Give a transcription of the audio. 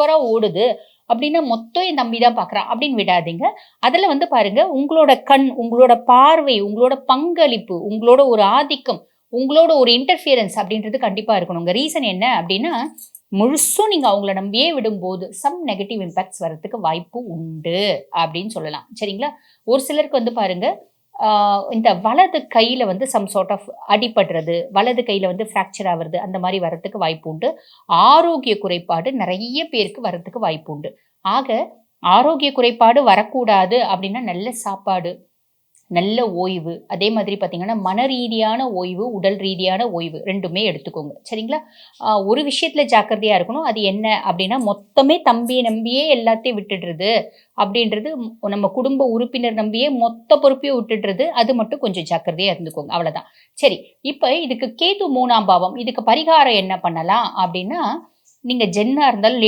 சூப்பராக ஓடுது அப்படின்னா மொத்தம் என் தம்பி தான் பார்க்குறான் அப்படின்னு விடாதீங்க. அதில் வந்து பாருங்க உங்களோட கண் உங்களோட பார்வை உங்களோட பங்களிப்பு உங்களோட ஒரு ஆதிக்கம் உங்களோட ஒரு இன்டர்ஃபியரன்ஸ் அப்படின்றது கண்டிப்பாக இருக்கணும். உங்கள் ரீசன் என்ன அப்படின்னா முழுசும் நீங்கள் அவங்கள நம்பியே விடும்போது சம் நெகட்டிவ் இம்பேக்ட்ஸ் வர்றதுக்கு வாய்ப்பு உண்டு அப்படின்னு சொல்லலாம். சரிங்களா? ஒரு சிலருக்கு வந்து பாருங்கள் இந்த வலது கையில் வந்து சம் சார்ட் ஆஃப் அடிபடுறது வலது கையில் வந்து ஃப்ராக்சர் ஆகிறது அந்த மாதிரி வரத்துக்கு வாய்ப்பு உண்டு. ஆரோக்கிய குறைபாடு நிறைய பேருக்கு வர்றதுக்கு வாய்ப்பு உண்டு. ஆக ஆரோக்கிய குறைபாடு வரக்கூடாது அப்படின்னா நல்ல சாப்பாடு நல்ல ஓய்வு. அதே மாதிரி பார்த்தீங்கன்னா மன ரீதியான ஓய்வு உடல் ரீதியான ஓய்வு ரெண்டுமே எடுத்துக்கோங்க. சரிங்களா? ஒரு விஷயத்தில் ஜாக்கிரதையாக இருக்கணும். அது என்ன அப்படின்னா மொத்தமே தம்பியை நம்பியே எல்லாத்தையும் விட்டுடுறது அப்படின்றது நம்ம குடும்ப உறுப்பினர் நம்பியே மொத்த பொறுப்பையும் விட்டுடுறது அது மட்டும் கொஞ்சம் ஜாக்கிரதையாக இருந்துக்கோங்க. அவ்வளோதான் சரி இப்போ இதுக்கு கேது மூணாம் பாவம் இதுக்கு பரிகாரம் என்ன பண்ணலாம் அப்படின்னா நீங்கள் ஜென்னாக இருந்தாலும்